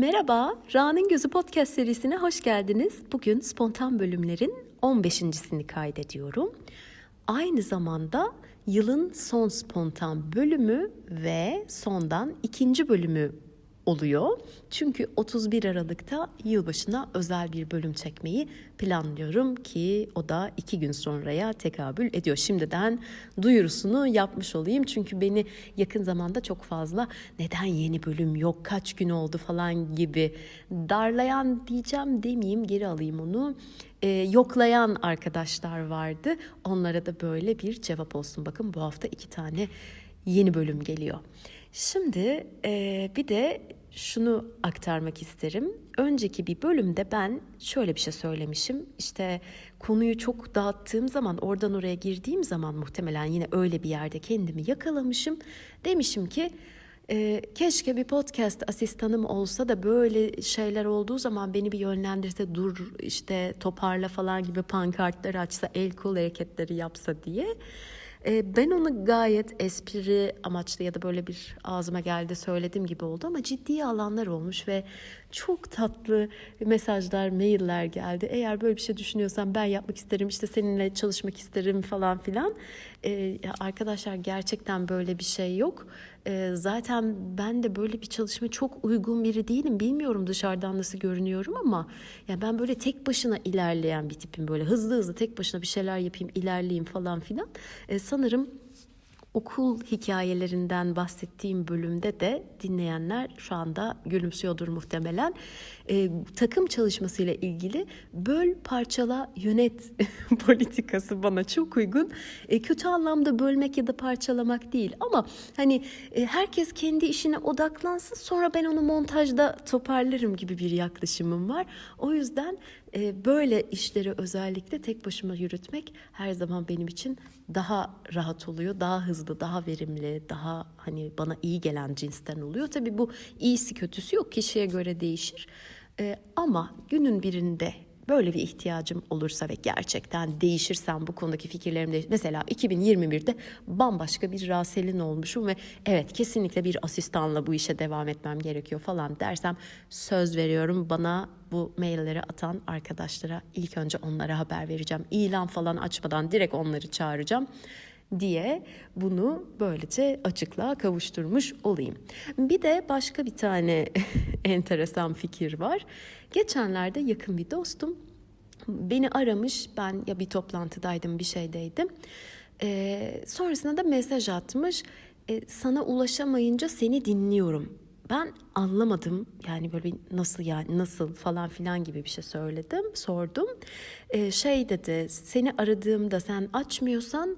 Merhaba, Ra'nın Gözü Podcast serisine hoş geldiniz. Bugün spontan bölümlerin 15.sini kaydediyorum. Aynı zamanda yılın son spontan bölümü ve sondan ikinci bölümü oluyor. Çünkü 31 Aralık'ta yılbaşına özel bir bölüm çekmeyi planlıyorum ki o da iki gün sonraya tekabül ediyor. Şimdiden duyurusunu yapmış olayım. Çünkü beni yakın zamanda çok fazla neden yeni bölüm yok, kaç gün oldu falan gibi darlayan diyeceğim demeyeyim geri alayım onu. Ee, yoklayan arkadaşlar vardı. Onlara da böyle bir cevap olsun. Bakın bu hafta iki tane yeni bölüm geliyor. Şimdi e, bir de şunu aktarmak isterim. Önceki bir bölümde ben şöyle bir şey söylemişim. İşte konuyu çok dağıttığım zaman, oradan oraya girdiğim zaman muhtemelen yine öyle bir yerde kendimi yakalamışım. Demişim ki e, keşke bir podcast asistanım olsa da böyle şeyler olduğu zaman beni bir yönlendirse dur işte toparla falan gibi pankartlar açsa el kol hareketleri yapsa diye. E, ben onu gayet espri amaçlı ya da böyle bir ağzıma geldi söylediğim gibi oldu ama ciddi alanlar olmuş ve çok tatlı mesajlar, mailler geldi. Eğer böyle bir şey düşünüyorsan ben yapmak isterim, işte seninle çalışmak isterim falan filan. Ee, arkadaşlar gerçekten böyle bir şey yok. Ee, zaten ben de böyle bir çalışma çok uygun biri değilim. Bilmiyorum dışarıdan nasıl görünüyorum ama ya ben böyle tek başına ilerleyen bir tipim. Böyle hızlı hızlı tek başına bir şeyler yapayım, ilerleyeyim falan filan. Ee, sanırım okul hikayelerinden bahsettiğim bölümde de dinleyenler şu anda gülümsüyordur muhtemelen. E, takım çalışmasıyla ilgili böl parçala yönet politikası bana çok uygun. E, kötü anlamda bölmek ya da parçalamak değil ama hani e, herkes kendi işine odaklansın sonra ben onu montajda toparlarım gibi bir yaklaşımım var. O yüzden böyle işleri özellikle tek başıma yürütmek her zaman benim için daha rahat oluyor, daha hızlı, daha verimli, daha hani bana iyi gelen cinsten oluyor. Tabii bu iyisi kötüsü yok, kişiye göre değişir. E, ama günün birinde böyle bir ihtiyacım olursa ve gerçekten değişirsem bu konudaki fikirlerim değiş mesela 2021'de bambaşka bir Rasel'in olmuşum ve evet kesinlikle bir asistanla bu işe devam etmem gerekiyor falan dersem söz veriyorum bana bu mailleri atan arkadaşlara ilk önce onlara haber vereceğim. İlan falan açmadan direkt onları çağıracağım diye bunu böylece açıklığa kavuşturmuş olayım. Bir de başka bir tane enteresan fikir var. Geçenlerde yakın bir dostum beni aramış. Ben ya bir toplantıdaydım bir şeydeydim. Ee, sonrasında da mesaj atmış. Ee, sana ulaşamayınca seni dinliyorum. Ben anlamadım yani böyle bir nasıl yani nasıl falan filan gibi bir şey söyledim sordum. Ee, şey dedi seni aradığımda sen açmıyorsan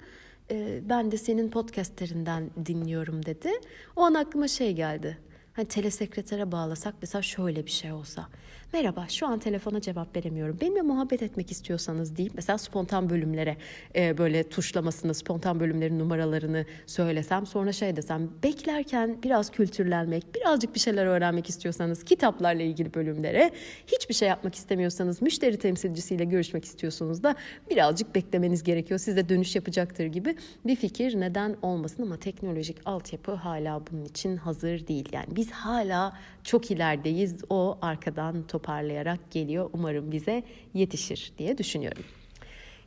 e, ben de senin podcastlerinden dinliyorum dedi. O an aklıma şey geldi. Hani telesekretere bağlasak mesela şöyle bir şey olsa. Merhaba şu an telefona cevap veremiyorum. Benimle muhabbet etmek istiyorsanız deyip mesela spontan bölümlere e, böyle tuşlamasını, spontan bölümlerin numaralarını söylesem. Sonra şey desem beklerken biraz kültürlenmek, birazcık bir şeyler öğrenmek istiyorsanız kitaplarla ilgili bölümlere, hiçbir şey yapmak istemiyorsanız müşteri temsilcisiyle görüşmek istiyorsunuz da birazcık beklemeniz gerekiyor. Size dönüş yapacaktır gibi bir fikir neden olmasın ama teknolojik altyapı hala bunun için hazır değil. Yani biz hala çok ilerideyiz. O arkadan toparlayarak geliyor. Umarım bize yetişir diye düşünüyorum.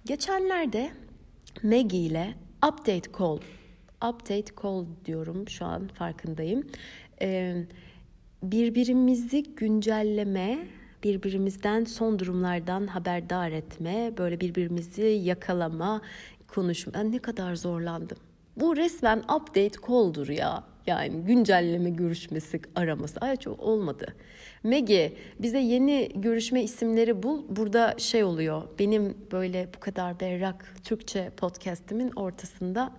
Geçenlerde Maggie ile update call, update call diyorum şu an farkındayım. Ee, birbirimizi güncelleme, birbirimizden son durumlardan haberdar etme, böyle birbirimizi yakalama, konuşma. Ben ne kadar zorlandım. Bu resmen update call'dur ya. Yani güncelleme görüşmesi, araması. Ay çok olmadı. Megi bize yeni görüşme isimleri bul. Burada şey oluyor. Benim böyle bu kadar berrak Türkçe podcastimin ortasında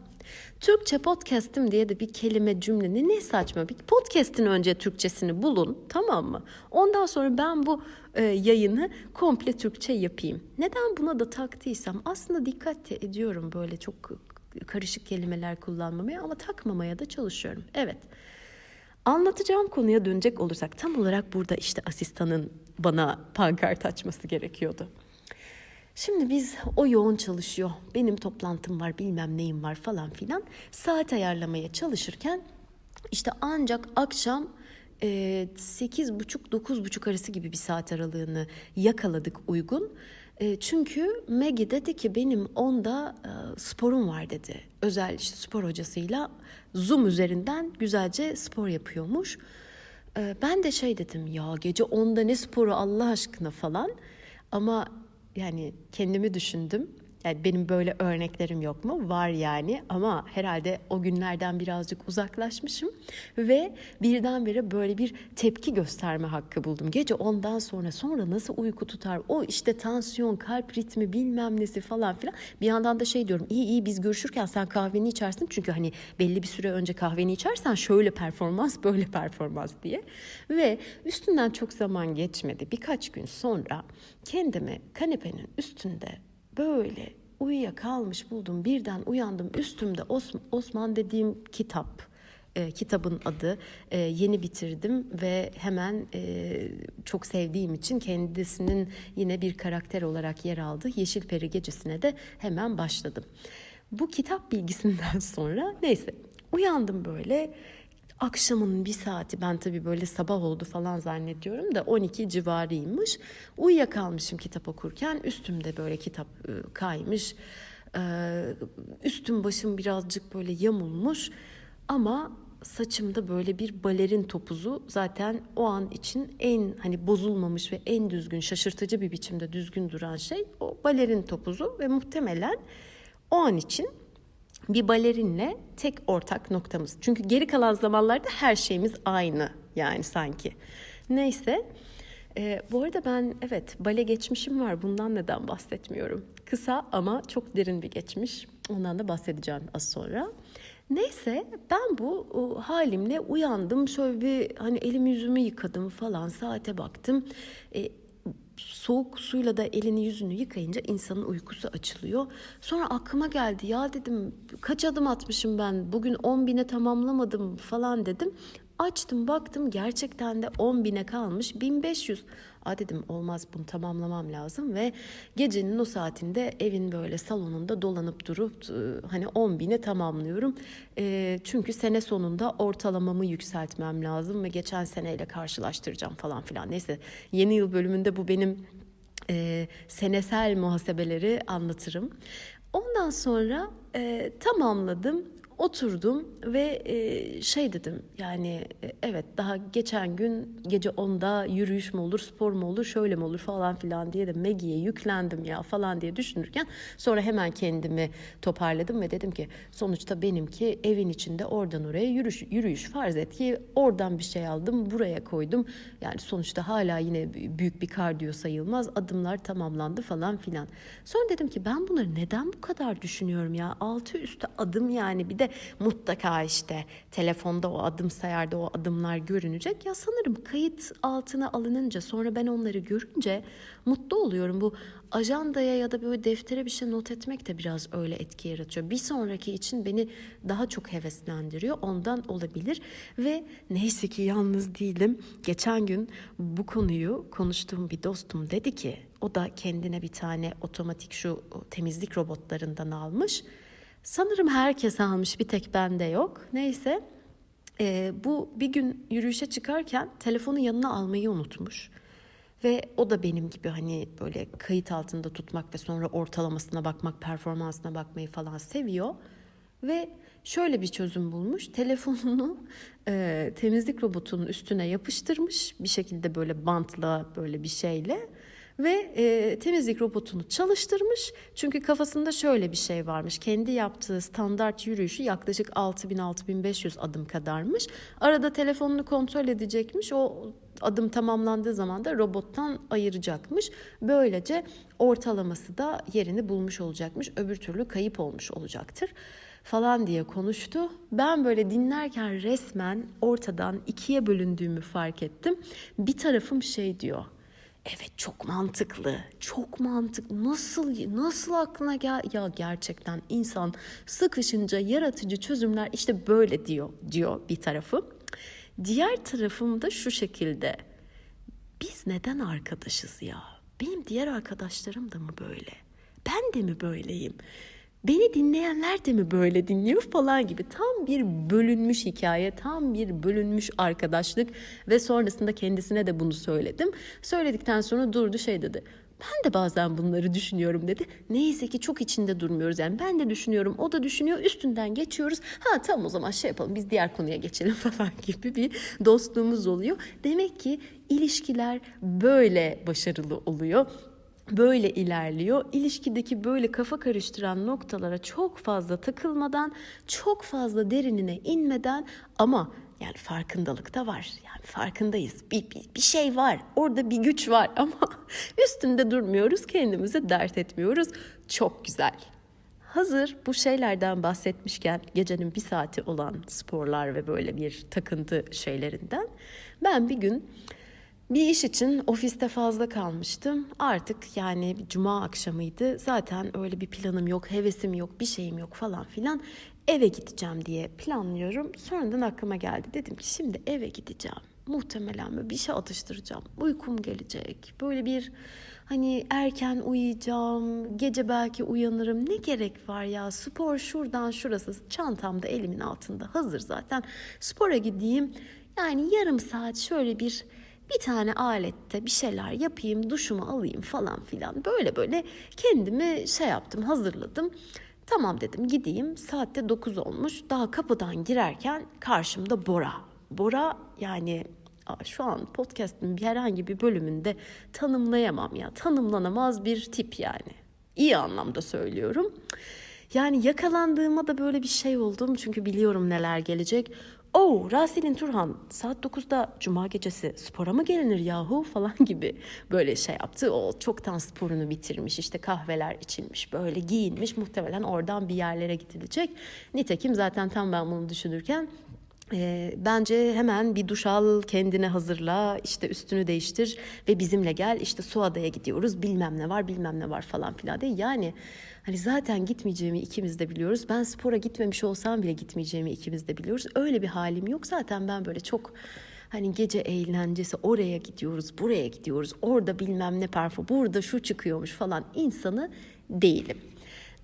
Türkçe podcast'im diye de bir kelime cümle ne, ne saçma. Bir podcast'in önce Türkçesini bulun tamam mı? Ondan sonra ben bu e, yayını komple Türkçe yapayım. Neden buna da taktıysam aslında dikkat ediyorum böyle çok karışık kelimeler kullanmamaya ama takmamaya da çalışıyorum. Evet. Anlatacağım konuya dönecek olursak tam olarak burada işte asistanın bana pankart açması gerekiyordu. Şimdi biz o yoğun çalışıyor. Benim toplantım var, bilmem neyim var falan filan. Saat ayarlamaya çalışırken işte ancak akşam e, 8.30-9.30 arası gibi bir saat aralığını yakaladık uygun. E, çünkü Maggie dedi ki benim onda e, sporum var dedi. Özel işte spor hocasıyla Zoom üzerinden güzelce spor yapıyormuş. E, ben de şey dedim ya gece onda ne sporu Allah aşkına falan. Ama yani kendimi düşündüm. Yani benim böyle örneklerim yok mu? Var yani ama herhalde o günlerden birazcık uzaklaşmışım ve birdenbire böyle bir tepki gösterme hakkı buldum. Gece ondan sonra sonra nasıl uyku tutar? O işte tansiyon, kalp ritmi bilmem nesi falan filan. Bir yandan da şey diyorum iyi iyi biz görüşürken sen kahveni içersin. Çünkü hani belli bir süre önce kahveni içersen şöyle performans böyle performans diye. Ve üstünden çok zaman geçmedi. Birkaç gün sonra kendimi kanepenin üstünde böyle uyuyakalmış buldum. Birden uyandım üstümde Osman dediğim kitap. E, kitabın adı e, yeni bitirdim ve hemen e, çok sevdiğim için kendisinin yine bir karakter olarak yer aldığı Yeşil Peri Gecesi'ne de hemen başladım. Bu kitap bilgisinden sonra neyse uyandım böyle Akşamın bir saati ben tabii böyle sabah oldu falan zannediyorum da 12 civarıymış. Uyuyakalmışım kitap okurken üstümde böyle kitap e, kaymış. E, üstüm başım birazcık böyle yamulmuş ama saçımda böyle bir balerin topuzu zaten o an için en hani bozulmamış ve en düzgün şaşırtıcı bir biçimde düzgün duran şey o balerin topuzu ve muhtemelen o an için bir balerinle tek ortak noktamız. Çünkü geri kalan zamanlarda her şeyimiz aynı yani sanki. Neyse. E, bu arada ben evet bale geçmişim var. Bundan neden bahsetmiyorum? Kısa ama çok derin bir geçmiş. Ondan da bahsedeceğim az sonra. Neyse ben bu o, halimle uyandım. Şöyle bir hani elimi yüzümü yıkadım falan. Saate baktım. E, soğuk suyla da elini yüzünü yıkayınca insanın uykusu açılıyor. Sonra aklıma geldi ya dedim kaç adım atmışım ben bugün 10 bine tamamlamadım falan dedim. Açtım baktım gerçekten de 10 bine kalmış 1500. Aa dedim olmaz bunu tamamlamam lazım ve gecenin o saatinde evin böyle salonunda dolanıp durup e, hani 10 bine tamamlıyorum. E, çünkü sene sonunda ortalamamı yükseltmem lazım ve geçen seneyle karşılaştıracağım falan filan. Neyse yeni yıl bölümünde bu benim e, senesel muhasebeleri anlatırım. Ondan sonra e, tamamladım Oturdum ve e, şey dedim yani e, evet daha geçen gün gece 10'da yürüyüş mü olur spor mu olur şöyle mi olur falan filan diye de Maggie'ye yüklendim ya falan diye düşünürken sonra hemen kendimi toparladım ve dedim ki sonuçta benimki evin içinde oradan oraya yürüyüş, yürüyüş farz et ki oradan bir şey aldım buraya koydum yani sonuçta hala yine büyük bir kardiyo sayılmaz adımlar tamamlandı falan filan. Sonra dedim ki ben bunları neden bu kadar düşünüyorum ya altı üstü adım yani bir de mutlaka işte telefonda o adım sayarda o adımlar görünecek. Ya sanırım kayıt altına alınınca sonra ben onları görünce mutlu oluyorum. Bu ajandaya ya da böyle deftere bir şey not etmek de biraz öyle etki yaratıyor. Bir sonraki için beni daha çok heveslendiriyor. Ondan olabilir ve neyse ki yalnız değilim. Geçen gün bu konuyu konuştuğum bir dostum dedi ki o da kendine bir tane otomatik şu temizlik robotlarından almış. Sanırım herkes almış bir tek bende yok. Neyse e, bu bir gün yürüyüşe çıkarken telefonu yanına almayı unutmuş. Ve o da benim gibi hani böyle kayıt altında tutmak ve sonra ortalamasına bakmak, performansına bakmayı falan seviyor. Ve şöyle bir çözüm bulmuş. Telefonunu e, temizlik robotunun üstüne yapıştırmış. Bir şekilde böyle bantla böyle bir şeyle ve e, temizlik robotunu çalıştırmış. Çünkü kafasında şöyle bir şey varmış. Kendi yaptığı standart yürüyüşü yaklaşık 6000-6500 adım kadarmış. Arada telefonunu kontrol edecekmiş. O adım tamamlandığı zaman da robottan ayıracakmış. Böylece ortalaması da yerini bulmuş olacakmış. Öbür türlü kayıp olmuş olacaktır falan diye konuştu. Ben böyle dinlerken resmen ortadan ikiye bölündüğümü fark ettim. Bir tarafım şey diyor. Evet çok mantıklı. Çok mantıklı. Nasıl nasıl aklına gel ya gerçekten insan sıkışınca yaratıcı çözümler işte böyle diyor diyor bir tarafı. Diğer tarafım da şu şekilde. Biz neden arkadaşız ya? Benim diğer arkadaşlarım da mı böyle? Ben de mi böyleyim? Beni dinleyenler de mi böyle dinliyor falan gibi tam bir bölünmüş hikaye, tam bir bölünmüş arkadaşlık ve sonrasında kendisine de bunu söyledim. Söyledikten sonra durdu şey dedi. Ben de bazen bunları düşünüyorum dedi. Neyse ki çok içinde durmuyoruz. Yani ben de düşünüyorum, o da düşünüyor. Üstünden geçiyoruz. Ha tamam o zaman şey yapalım biz diğer konuya geçelim falan gibi bir dostluğumuz oluyor. Demek ki ilişkiler böyle başarılı oluyor böyle ilerliyor. İlişkideki böyle kafa karıştıran noktalara çok fazla takılmadan, çok fazla derinine inmeden ama yani farkındalık da var. Yani farkındayız. Bir, bir, bir şey var. Orada bir güç var ama üstünde durmuyoruz. Kendimize dert etmiyoruz. Çok güzel. Hazır bu şeylerden bahsetmişken gecenin bir saati olan sporlar ve böyle bir takıntı şeylerinden ben bir gün bir iş için ofiste fazla kalmıştım. Artık yani cuma akşamıydı. Zaten öyle bir planım yok, hevesim yok, bir şeyim yok falan filan. Eve gideceğim diye planlıyorum. Sonradan aklıma geldi. Dedim ki şimdi eve gideceğim. Muhtemelen böyle bir şey atıştıracağım. Uykum gelecek. Böyle bir hani erken uyuyacağım. Gece belki uyanırım. Ne gerek var ya? Spor şuradan şurası. Çantamda elimin altında hazır zaten. Spora gideyim. Yani yarım saat şöyle bir bir tane alette bir şeyler yapayım, duşumu alayım falan filan. Böyle böyle kendimi şey yaptım, hazırladım. Tamam dedim gideyim. Saatte 9 olmuş. Daha kapıdan girerken karşımda Bora. Bora yani şu an podcast'ın bir herhangi bir bölümünde tanımlayamam ya. Tanımlanamaz bir tip yani. İyi anlamda söylüyorum. Yani yakalandığıma da böyle bir şey oldum çünkü biliyorum neler gelecek. Oh Rasil'in Turhan saat 9'da cuma gecesi spora mı gelinir yahu falan gibi böyle şey yaptı. O çoktan sporunu bitirmiş işte kahveler içilmiş böyle giyinmiş muhtemelen oradan bir yerlere gidilecek. Nitekim zaten tam ben bunu düşünürken e, bence hemen bir duş al, kendine hazırla, işte üstünü değiştir ve bizimle gel. İşte Suada'ya gidiyoruz, bilmem ne var, bilmem ne var falan filan değil. Yani Hani zaten gitmeyeceğimi ikimiz de biliyoruz. Ben spora gitmemiş olsam bile gitmeyeceğimi ikimiz de biliyoruz. Öyle bir halim yok. Zaten ben böyle çok hani gece eğlencesi oraya gidiyoruz, buraya gidiyoruz. Orada bilmem ne parfüm, burada şu çıkıyormuş falan insanı değilim.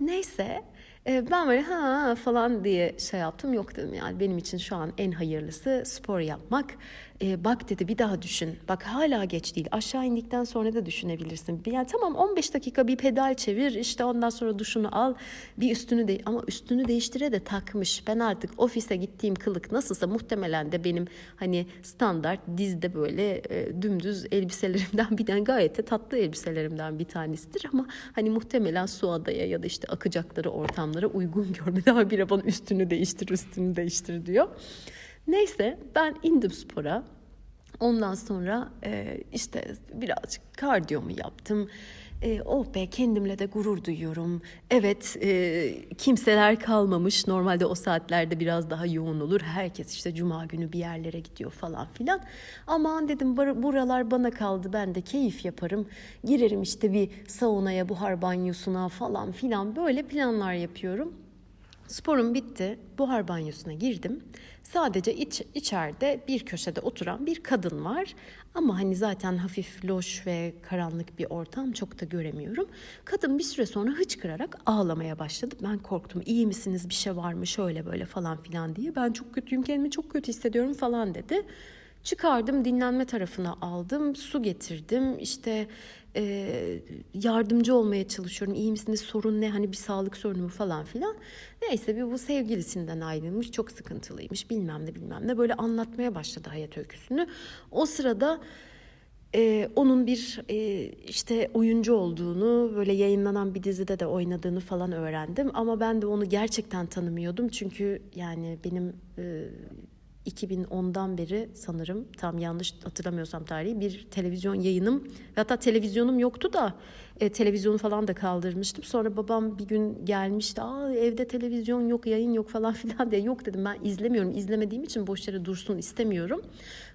Neyse e, ben böyle ha falan diye şey yaptım. Yok dedim yani benim için şu an en hayırlısı spor yapmak. E, bak dedi bir daha düşün. Bak hala geç değil. Aşağı indikten sonra da düşünebilirsin. Yani tamam 15 dakika bir pedal çevir. işte ondan sonra duşunu al. Bir üstünü de ama üstünü değiştire de takmış. Ben artık ofise gittiğim kılık nasılsa muhtemelen de benim hani standart dizde böyle e, dümdüz elbiselerimden bir tane gayet de tatlı elbiselerimden bir tanesidir ama hani muhtemelen su adaya ya da işte akacakları ortamlara uygun gördü. Daha bir bana üstünü değiştir, üstünü değiştir diyor. Neyse ben indim spora. Ondan sonra e, işte birazcık kardiyomu yaptım. E, oh be kendimle de gurur duyuyorum. Evet e, kimseler kalmamış. Normalde o saatlerde biraz daha yoğun olur. Herkes işte cuma günü bir yerlere gidiyor falan filan. Aman dedim buralar bana kaldı. Ben de keyif yaparım. Girerim işte bir saunaya, buhar banyosuna falan filan. Böyle planlar yapıyorum. Sporum bitti. Buhar banyosuna girdim. Sadece iç, içeride bir köşede oturan bir kadın var. Ama hani zaten hafif loş ve karanlık bir ortam çok da göremiyorum. Kadın bir süre sonra hıçkırarak ağlamaya başladı. Ben korktum. İyi misiniz? Bir şey var mı? Şöyle böyle falan filan diye. Ben çok kötüyüm. Kendimi çok kötü hissediyorum falan dedi. Çıkardım dinlenme tarafına aldım. Su getirdim. İşte e, yardımcı olmaya çalışıyorum. İyi misiniz? Sorun ne? Hani bir sağlık sorunu mu falan filan. Neyse bir bu sevgilisinden ayrılmış. Çok sıkıntılıymış. Bilmem ne bilmem ne. Böyle anlatmaya başladı hayat öyküsünü. O sırada ee, onun bir e, işte oyuncu olduğunu, böyle yayınlanan bir dizide de oynadığını falan öğrendim. Ama ben de onu gerçekten tanımıyordum. Çünkü yani benim e, 2010'dan beri sanırım tam yanlış hatırlamıyorsam tarihi bir televizyon yayınım. Hatta televizyonum yoktu da e, televizyonu falan da kaldırmıştım. Sonra babam bir gün gelmişti. Aa evde televizyon yok, yayın yok falan filan diye. Yok dedim ben izlemiyorum. İzlemediğim için boş yere dursun istemiyorum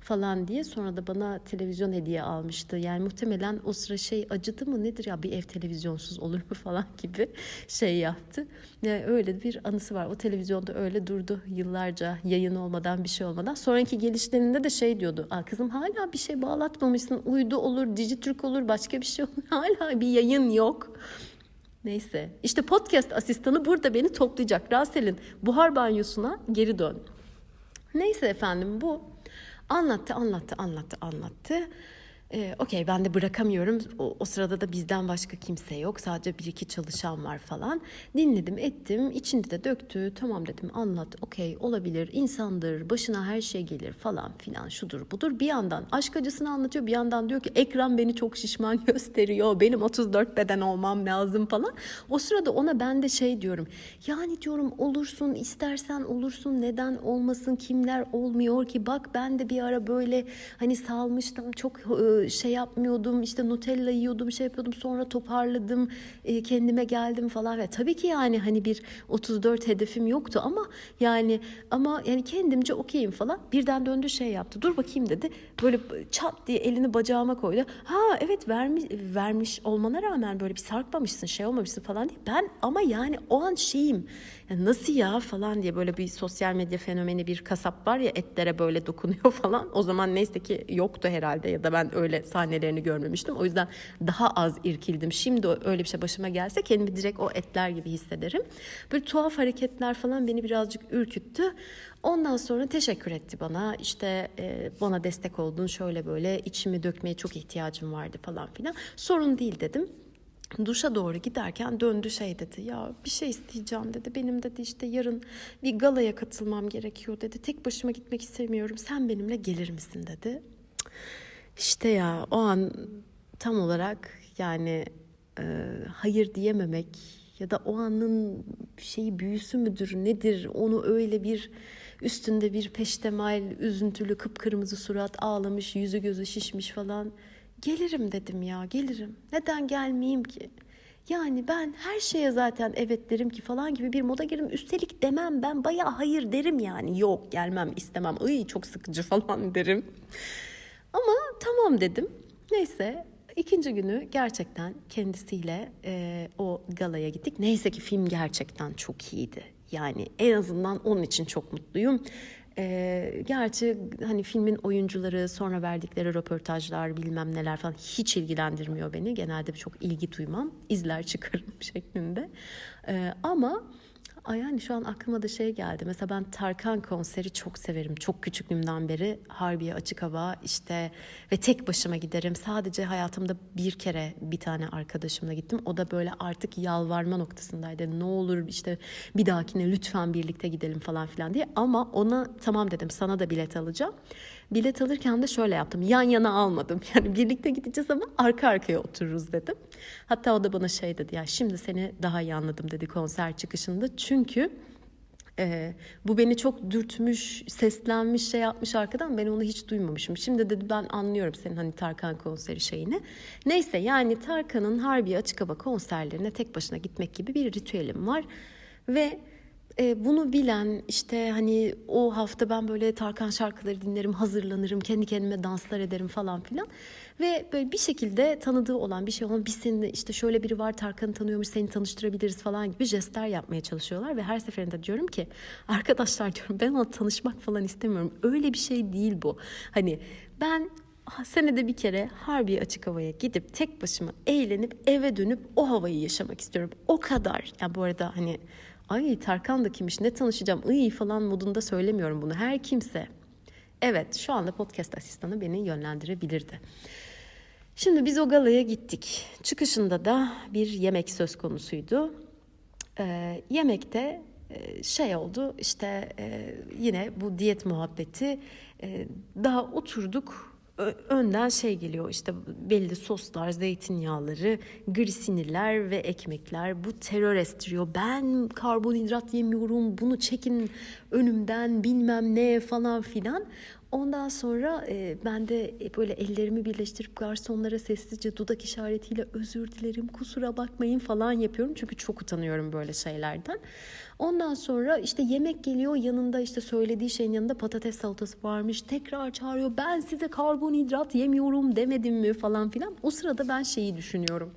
falan diye. Sonra da bana televizyon hediye almıştı. Yani muhtemelen o sıra şey acıdı mı nedir ya bir ev televizyonsuz olur mu falan gibi şey yaptı. Yani öyle bir anısı var. O televizyonda öyle durdu yıllarca yayın olmadan bir şey olmadan. Sonraki gelişlerinde de şey diyordu. Aa, kızım hala bir şey bağlatmamışsın. Uydu olur, Dijitürk olur, başka bir şey olur. Hala bir yayın yok. Neyse. İşte podcast asistanı burada beni toplayacak. Rasel'in buhar banyosuna geri dön. Neyse efendim bu anlattı, anlattı, anlattı, anlattı. Ee, Okey ben de bırakamıyorum. O, o sırada da bizden başka kimse yok. Sadece bir iki çalışan var falan. Dinledim ettim. İçinde de döktü. Tamam dedim anlat. Okey olabilir. insandır. Başına her şey gelir falan filan şudur budur. Bir yandan aşk acısını anlatıyor. Bir yandan diyor ki ekran beni çok şişman gösteriyor. Benim 34 beden olmam lazım falan. O sırada ona ben de şey diyorum. Yani diyorum olursun istersen olursun. Neden olmasın? Kimler olmuyor ki? Bak ben de bir ara böyle hani salmıştım. Çok e, şey yapmıyordum işte Nutella yiyordum şey yapıyordum sonra toparladım e, kendime geldim falan. Ve tabii ki yani hani bir 34 hedefim yoktu ama yani ama yani kendimce okeyim falan. Birden döndü şey yaptı dur bakayım dedi. Böyle çat diye elini bacağıma koydu. Ha evet vermiş vermiş olmana rağmen böyle bir sarkmamışsın şey olmamışsın falan diye. Ben ama yani o an şeyim yani nasıl ya? falan diye böyle bir sosyal medya fenomeni bir kasap var ya etlere böyle dokunuyor falan. O zaman neyse ki yoktu herhalde ya da ben öyle öyle sahnelerini görmemiştim. O yüzden daha az irkildim. Şimdi öyle bir şey başıma gelse kendimi direkt o etler gibi hissederim. Böyle tuhaf hareketler falan beni birazcık ürküttü. Ondan sonra teşekkür etti bana. İşte e, bana destek oldun şöyle böyle içimi dökmeye çok ihtiyacım vardı falan filan. Sorun değil dedim duşa doğru giderken döndü şey dedi ya bir şey isteyeceğim dedi benim dedi işte yarın bir galaya katılmam gerekiyor dedi tek başıma gitmek istemiyorum sen benimle gelir misin dedi işte ya o an tam olarak yani e, hayır diyememek ya da o anın şeyi büyüsü müdür nedir onu öyle bir üstünde bir peştemal üzüntülü kıpkırmızı surat ağlamış yüzü gözü şişmiş falan gelirim dedim ya gelirim neden gelmeyeyim ki yani ben her şeye zaten evet derim ki falan gibi bir moda girdim. Üstelik demem ben bayağı hayır derim yani. Yok gelmem istemem. Iy çok sıkıcı falan derim. Ama tamam dedim. Neyse ikinci günü gerçekten kendisiyle e, o galaya gittik. Neyse ki film gerçekten çok iyiydi. Yani en azından onun için çok mutluyum. E, gerçi hani filmin oyuncuları sonra verdikleri röportajlar bilmem neler falan hiç ilgilendirmiyor beni. Genelde çok ilgi duymam. izler çıkarım şeklinde. E, ama Ay yani şu an aklıma da şey geldi. Mesela ben Tarkan konseri çok severim. Çok küçüklüğümden beri Harbiye açık hava işte ve tek başıma giderim. Sadece hayatımda bir kere bir tane arkadaşımla gittim. O da böyle artık yalvarma noktasındaydı. Ne olur işte bir dahakine lütfen birlikte gidelim falan filan diye. Ama ona tamam dedim sana da bilet alacağım. Bilet alırken de şöyle yaptım. Yan yana almadım. Yani birlikte gideceğiz ama arka arkaya otururuz dedim. Hatta o da bana şey dedi ya şimdi seni daha iyi anladım dedi konser çıkışında. Çünkü e, bu beni çok dürtmüş, seslenmiş, şey yapmış arkadan ben onu hiç duymamışım. Şimdi dedi ben anlıyorum senin hani Tarkan konseri şeyini. Neyse yani Tarkan'ın Harbiye Açık Hava konserlerine tek başına gitmek gibi bir ritüelim var. Ve e, bunu bilen işte hani o hafta ben böyle Tarkan şarkıları dinlerim, hazırlanırım, kendi kendime danslar ederim falan filan. Ve böyle bir şekilde tanıdığı olan bir şey olan biz senin işte şöyle biri var Tarkan'ı tanıyormuş seni tanıştırabiliriz falan gibi jestler yapmaya çalışıyorlar. Ve her seferinde diyorum ki arkadaşlar diyorum ben ona tanışmak falan istemiyorum. Öyle bir şey değil bu. Hani ben senede bir kere harbi açık havaya gidip tek başıma eğlenip eve dönüp o havayı yaşamak istiyorum. O kadar. Ya yani bu arada hani ay Tarkan da kimmiş ne tanışacağım iyi falan modunda söylemiyorum bunu. Her kimse evet şu anda podcast asistanı beni yönlendirebilirdi. Şimdi biz o galaya gittik. Çıkışında da bir yemek söz konusuydu. Ee, yemekte e, şey oldu işte e, yine bu diyet muhabbeti e, daha oturduk önden şey geliyor işte belli soslar, zeytinyağları, glisinirler ve ekmekler. Bu terör estiriyor. Ben karbonhidrat yemiyorum. Bunu çekin önümden bilmem ne falan filan. Ondan sonra e, ben de böyle ellerimi birleştirip garsonlara sessizce dudak işaretiyle özür dilerim kusura bakmayın falan yapıyorum. Çünkü çok utanıyorum böyle şeylerden. Ondan sonra işte yemek geliyor yanında işte söylediği şeyin yanında patates salatası varmış. Tekrar çağırıyor ben size karbonhidrat yemiyorum demedim mi falan filan. O sırada ben şeyi düşünüyorum.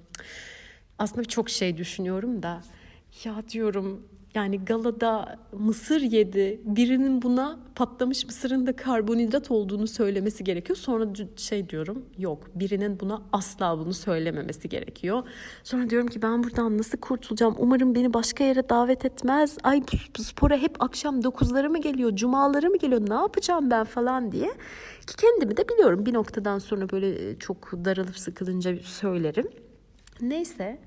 Aslında çok şey düşünüyorum da ya diyorum yani galada mısır yedi. Birinin buna patlamış mısırın da karbonhidrat olduğunu söylemesi gerekiyor. Sonra şey diyorum yok birinin buna asla bunu söylememesi gerekiyor. Sonra diyorum ki ben buradan nasıl kurtulacağım? Umarım beni başka yere davet etmez. Ay bu spora hep akşam 9'lara mı geliyor? Cumaları mı geliyor? Ne yapacağım ben falan diye. Ki kendimi de biliyorum bir noktadan sonra böyle çok daralıp sıkılınca söylerim. Neyse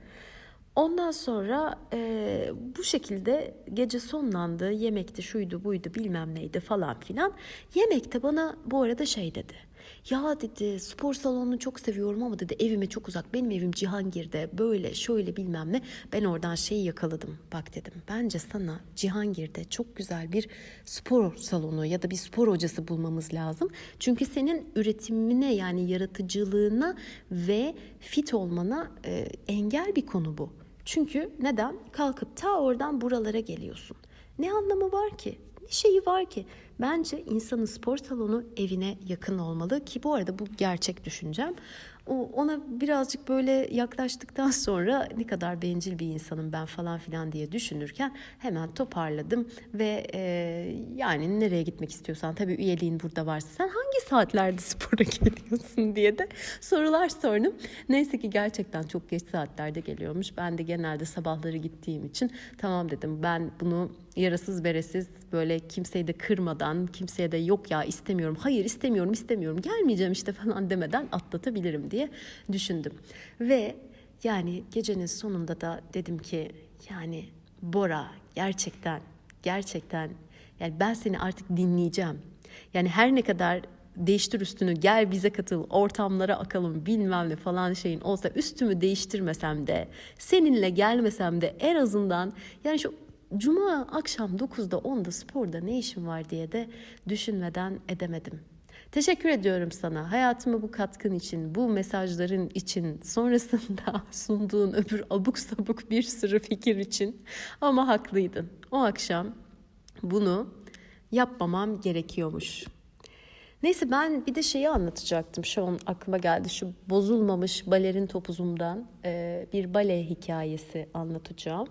Ondan sonra e, bu şekilde gece sonlandı. Yemekti, şuydu, buydu, bilmem neydi falan filan. Yemekte bana bu arada şey dedi. Ya dedi spor salonunu çok seviyorum ama dedi evime çok uzak. Benim evim Cihangir'de böyle şöyle bilmem ne. Ben oradan şeyi yakaladım. Bak dedim bence sana Cihangir'de çok güzel bir spor salonu ya da bir spor hocası bulmamız lazım. Çünkü senin üretimine yani yaratıcılığına ve fit olmana e, engel bir konu bu. Çünkü neden? Kalkıp ta oradan buralara geliyorsun. Ne anlamı var ki? Ne şeyi var ki? Bence insanın spor salonu evine yakın olmalı ki bu arada bu gerçek düşüncem. O, ona birazcık böyle yaklaştıktan sonra ne kadar bencil bir insanım ben falan filan diye düşünürken hemen toparladım ve e, yani nereye gitmek istiyorsan tabii üyeliğin burada varsa sen hangi saatlerde spora geliyorsun diye de sorular sordum. Neyse ki gerçekten çok geç saatlerde geliyormuş. Ben de genelde sabahları gittiğim için tamam dedim ben bunu yarasız beresiz böyle kimseyi de kırmadan kimseye de yok ya istemiyorum hayır istemiyorum istemiyorum gelmeyeceğim işte falan demeden atlatabilirim diye düşündüm. Ve yani gecenin sonunda da dedim ki yani Bora gerçekten gerçekten yani ben seni artık dinleyeceğim. Yani her ne kadar değiştir üstünü gel bize katıl ortamlara akalım bilmem ne falan şeyin olsa üstümü değiştirmesem de seninle gelmesem de en azından yani şu Cuma akşam 9'da 10'da sporda ne işim var diye de düşünmeden edemedim. Teşekkür ediyorum sana hayatıma bu katkın için, bu mesajların için, sonrasında sunduğun öbür abuk sabuk bir sürü fikir için. Ama haklıydın. O akşam bunu yapmamam gerekiyormuş. Neyse ben bir de şeyi anlatacaktım. Şu an aklıma geldi. Şu bozulmamış balerin topuzumdan bir bale hikayesi anlatacağım.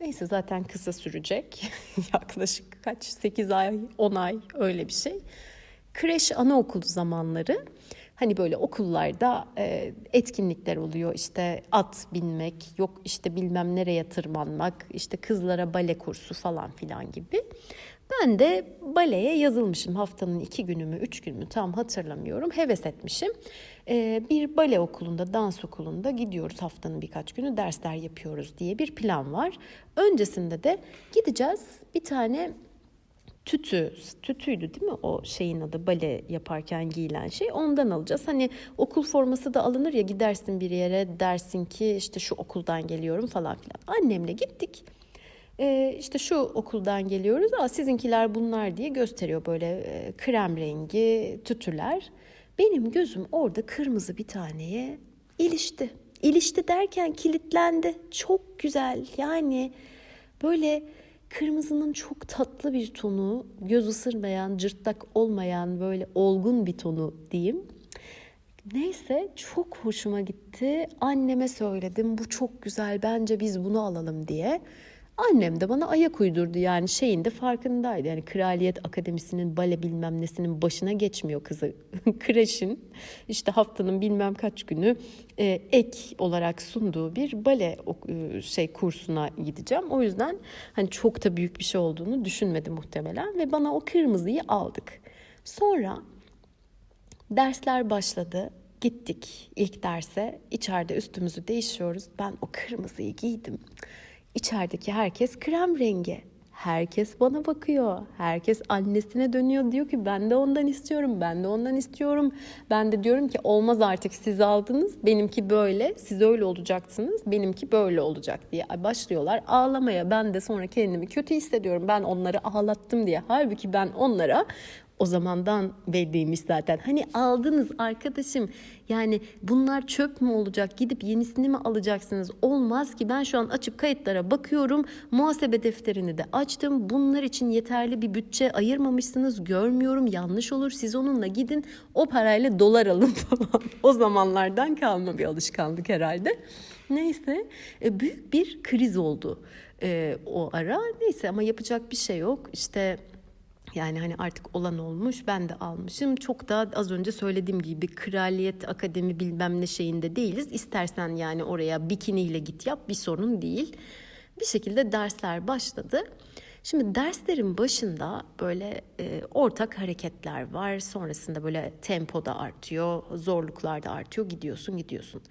Neyse zaten kısa sürecek. Yaklaşık kaç? 8 ay, 10 ay öyle bir şey. Kreş anaokulu zamanları hani böyle okullarda e, etkinlikler oluyor işte at binmek yok işte bilmem nereye tırmanmak işte kızlara bale kursu falan filan gibi. Ben de baleye yazılmışım haftanın iki günü mü üç gün mü tam hatırlamıyorum heves etmişim. Ee, bir bale okulunda dans okulunda gidiyoruz haftanın birkaç günü dersler yapıyoruz diye bir plan var. Öncesinde de gideceğiz bir tane tütü, tütüydü değil mi o şeyin adı bale yaparken giyilen şey ondan alacağız. Hani okul forması da alınır ya gidersin bir yere dersin ki işte şu okuldan geliyorum falan filan. Annemle gittik e, işte şu okuldan geliyoruz. Aa, sizinkiler bunlar diye gösteriyor böyle e, krem rengi tütüler. Benim gözüm orada kırmızı bir taneye ilişti. İlişti derken kilitlendi. Çok güzel yani böyle kırmızının çok tatlı bir tonu, göz ısırmayan, cırtlak olmayan böyle olgun bir tonu diyeyim. Neyse çok hoşuma gitti. Anneme söyledim bu çok güzel bence biz bunu alalım diye. Annem de bana ayak uydurdu yani şeyin de farkındaydı. Yani Kraliyet Akademisi'nin bale bilmem nesinin başına geçmiyor kızı. Kreşin işte haftanın bilmem kaç günü e, ek olarak sunduğu bir bale e, şey kursuna gideceğim. O yüzden hani çok da büyük bir şey olduğunu düşünmedi muhtemelen ve bana o kırmızıyı aldık. Sonra dersler başladı. Gittik ilk derse. içeride üstümüzü değişiyoruz. Ben o kırmızıyı giydim. İçerideki herkes krem rengi. Herkes bana bakıyor. Herkes annesine dönüyor diyor ki ben de ondan istiyorum. Ben de ondan istiyorum. Ben de diyorum ki olmaz artık siz aldınız. Benimki böyle. Siz öyle olacaksınız. Benimki böyle olacak diye başlıyorlar ağlamaya. Ben de sonra kendimi kötü hissediyorum. Ben onları ağlattım diye. Halbuki ben onlara o zamandan belliymiş zaten. Hani aldınız arkadaşım yani bunlar çöp mü olacak gidip yenisini mi alacaksınız? Olmaz ki ben şu an açıp kayıtlara bakıyorum. Muhasebe defterini de açtım. Bunlar için yeterli bir bütçe ayırmamışsınız. Görmüyorum yanlış olur. Siz onunla gidin o parayla dolar alın falan. o zamanlardan kalma bir alışkanlık herhalde. Neyse e, büyük bir kriz oldu. e, o ara. Neyse ama yapacak bir şey yok. İşte yani hani artık olan olmuş ben de almışım. Çok da az önce söylediğim gibi kraliyet akademi bilmem ne şeyinde değiliz. İstersen yani oraya bikiniyle git yap bir sorun değil. Bir şekilde dersler başladı. Şimdi derslerin başında böyle e, ortak hareketler var. Sonrasında böyle tempo da artıyor, zorluklar da artıyor. Gidiyorsun, gidiyorsun.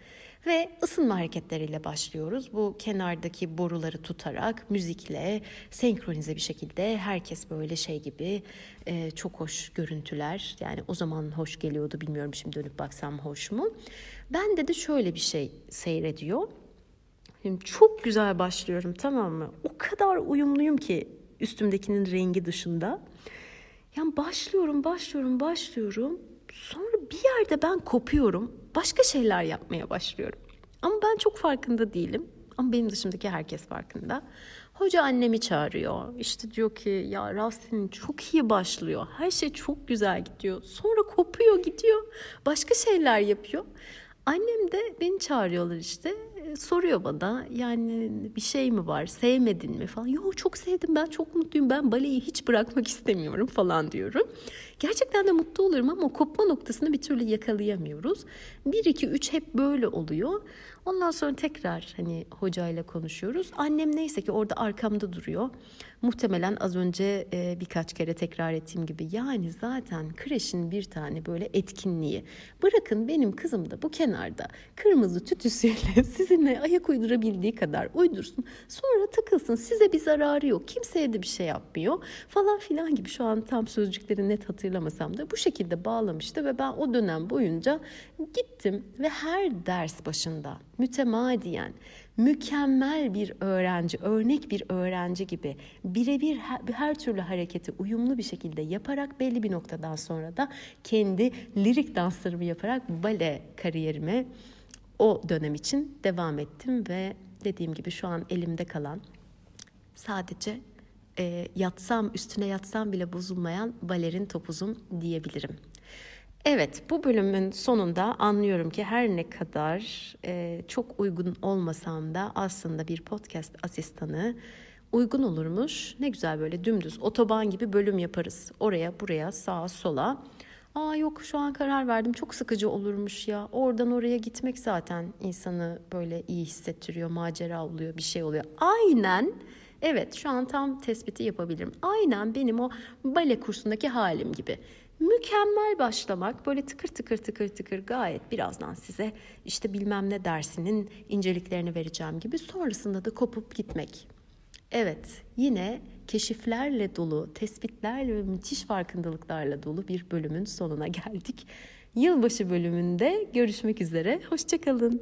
Ve ısınma hareketleriyle başlıyoruz. Bu kenardaki boruları tutarak müzikle senkronize bir şekilde herkes böyle şey gibi e, çok hoş görüntüler. Yani o zaman hoş geliyordu bilmiyorum şimdi dönüp baksam hoş mu. Ben de de şöyle bir şey seyrediyor. Şimdi çok güzel başlıyorum tamam mı? O kadar uyumluyum ki üstümdekinin rengi dışında. Yani başlıyorum, başlıyorum, başlıyorum. Sonra bir yerde ben kopuyorum. Başka şeyler yapmaya başlıyorum. Ama ben çok farkında değilim. Ama benim dışımdaki herkes farkında. Hoca annemi çağırıyor. İşte diyor ki ya Rasin çok iyi başlıyor. Her şey çok güzel gidiyor. Sonra kopuyor gidiyor. Başka şeyler yapıyor. Annem de beni çağırıyorlar işte. E, soruyor bana yani bir şey mi var sevmedin mi falan. Yok çok sevdim ben çok mutluyum ben baleyi hiç bırakmak istemiyorum falan diyorum. Gerçekten de mutlu olurum ama kopma noktasını bir türlü yakalayamıyoruz. 1 2 3 hep böyle oluyor. Ondan sonra tekrar hani hocayla konuşuyoruz. Annem neyse ki orada arkamda duruyor. Muhtemelen az önce e, birkaç kere tekrar ettiğim gibi yani zaten kreşin bir tane böyle etkinliği. Bırakın benim kızım da bu kenarda kırmızı tütüsüyle sizinle ayak uydurabildiği kadar uydursun. Sonra takılsın size bir zararı yok. Kimseye de bir şey yapmıyor falan filan gibi şu an tam sözcükleri net hatırlamasam da bu şekilde bağlamıştı ve ben o dönem boyunca gittim ve her ders başında mütemadiyen mükemmel bir öğrenci, örnek bir öğrenci gibi birebir her, her türlü hareketi uyumlu bir şekilde yaparak belli bir noktadan sonra da kendi lirik danslarımı yaparak bale kariyerime o dönem için devam ettim ve dediğim gibi şu an elimde kalan sadece e, yatsam üstüne yatsam bile bozulmayan balerin topuzum diyebilirim. Evet, bu bölümün sonunda anlıyorum ki her ne kadar e, çok uygun olmasam da aslında bir podcast asistanı uygun olurmuş. Ne güzel böyle dümdüz otoban gibi bölüm yaparız. Oraya, buraya, sağa, sola. Aa yok şu an karar verdim çok sıkıcı olurmuş ya. Oradan oraya gitmek zaten insanı böyle iyi hissettiriyor, macera oluyor, bir şey oluyor. Aynen Evet şu an tam tespiti yapabilirim. Aynen benim o bale kursundaki halim gibi mükemmel başlamak böyle tıkır tıkır tıkır tıkır gayet birazdan size işte bilmem ne dersinin inceliklerini vereceğim gibi sonrasında da kopup gitmek. Evet yine keşiflerle dolu, tespitlerle ve müthiş farkındalıklarla dolu bir bölümün sonuna geldik. Yılbaşı bölümünde görüşmek üzere. Hoşçakalın.